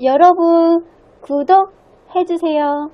여러분, 구독해주세요.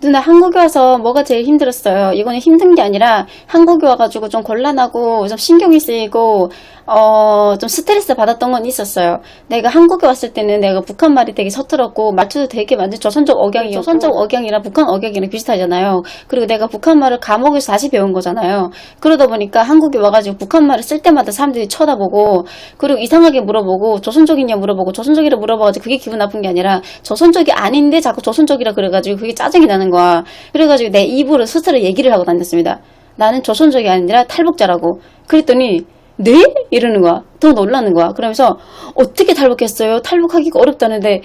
누나 한국에 와서 뭐가 제일 힘들었어요? 이거는 힘든 게 아니라 한국에 와가지고 좀 곤란하고 좀 신경이 쓰이고 어, 좀 스트레스 받았던 건 있었어요. 내가 한국에 왔을 때는 내가 북한 말이 되게 서툴었고 말투도 되게 완전 조선족 억양이었고 조선족 억양이랑 북한 억양이랑 비슷하잖아요. 그리고 내가 북한 말을 감옥에서 다시 배운 거잖아요. 그러다 보니까 한국에 와가지고 북한 말을 쓸 때마다 사람들이 쳐다보고 그리고 이상하게 물어보고 조선족이냐 물어보고 조선족이라 물어봐가지고 그게 기분 나쁜 게 아니라 조선족이 아닌데 자꾸 조선족이라 그래가지고 그게 짜증 이 나는 거야. 그래가지고 내 입으로 스스로 얘기를 하고 다녔습니다. 나는 조선족이 아니라 탈북자라고. 그랬더니 네? 이러는 거야. 더 놀라는 거야. 그러면서 어떻게 탈북했어요? 탈북하기가 어렵다는데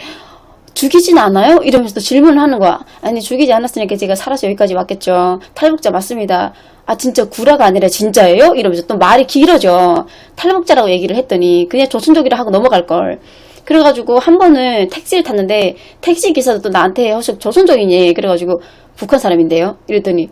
죽이진 않아요? 이러면서 또 질문을 하는 거야. 아니 죽이지 않았으니까 제가 살아서 여기까지 왔겠죠. 탈북자 맞습니다. 아 진짜 구라가 아니라 진짜예요? 이러면서 또 말이 길어져. 탈북자라고 얘기를 했더니 그냥 조선족이라 하고 넘어갈 걸. 그래가지고 한 번은 택시를 탔는데 택시 기사도 또 나한테 혹시 조선족이니? 그래가지고 북한 사람인데요. 이랬더니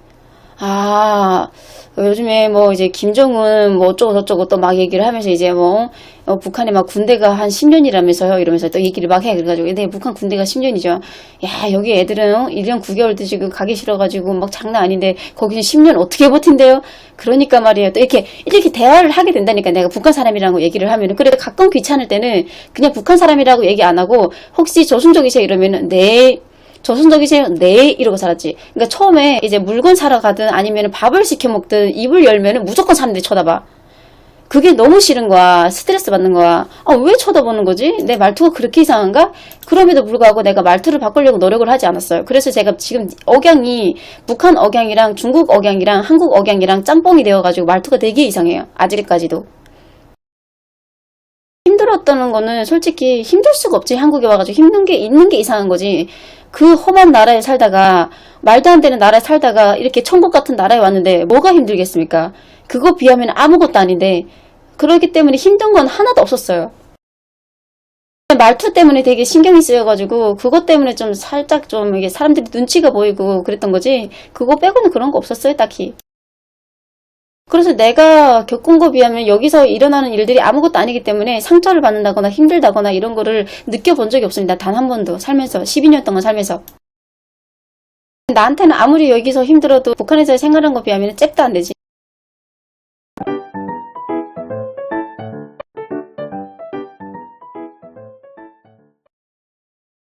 아, 요즘에 뭐 이제 김정은 뭐 어쩌고 저쩌고 또 막 얘기를 하면서 이제 뭐 어, 북한에 막 군대가 한 10년이라면서요 이러면서 또 얘기를 막 해. 그래가지고 근데 북한 군대가 10년이죠. 야, 여기 애들은 어? 1년 9개월도 지금 가기 싫어가지고 막 장난 아닌데 거기는 10년 어떻게 버틴대요? 그러니까 말이에요. 또 이렇게 이렇게 대화를 하게 된다니까 내가 북한 사람이라고 얘기를 하면은 그래도 가끔 귀찮을 때는 그냥 북한 사람이라고 얘기 안 하고 혹시 조선족이세요 이러면은 네. 조선족이세요? 네 이러고 살았지. 그러니까 처음에 이제 물건 사러 가든 아니면 밥을 시켜 먹든 입을 열면은 무조건 사람들이 쳐다봐. 그게 너무 싫은 거야. 스트레스 받는 거야. 아, 왜 쳐다보는 거지? 내 말투가 그렇게 이상한가? 그럼에도 불구하고 내가 말투를 바꾸려고 노력을 하지 않았어요. 그래서 제가 지금 억양이 북한 억양이랑 중국 억양이랑 한국 억양이랑 짬뽕이 되어가지고 말투가 되게 이상해요. 아직까지도. 힘들었다는 거는 솔직히 힘들 수가 없지. 한국에 와가지고 힘든 게 있는 게 이상한 거지. 그 험한 나라에 살다가 말도 안 되는 나라에 살다가 이렇게 천국 같은 나라에 왔는데 뭐가 힘들겠습니까? 그거 비하면 아무것도 아닌데 그렇기 때문에 힘든 건 하나도 없었어요. 말투 때문에 되게 신경이 쓰여가지고 그것 때문에 좀 살짝 좀 이게 사람들이 눈치가 보이고 그랬던 거지 그거 빼고는 그런 거 없었어요 딱히. 그래서 내가 겪은 거 비하면 여기서 일어나는 일들이 아무것도 아니기 때문에 상처를 받는다거나 힘들다거나 이런 거를 느껴본 적이 없습니다. 단 한 번도 살면서 12년 동안 살면서 나한테는 아무리 여기서 힘들어도 북한에서 생활한 거 비하면 잽도 안 되지.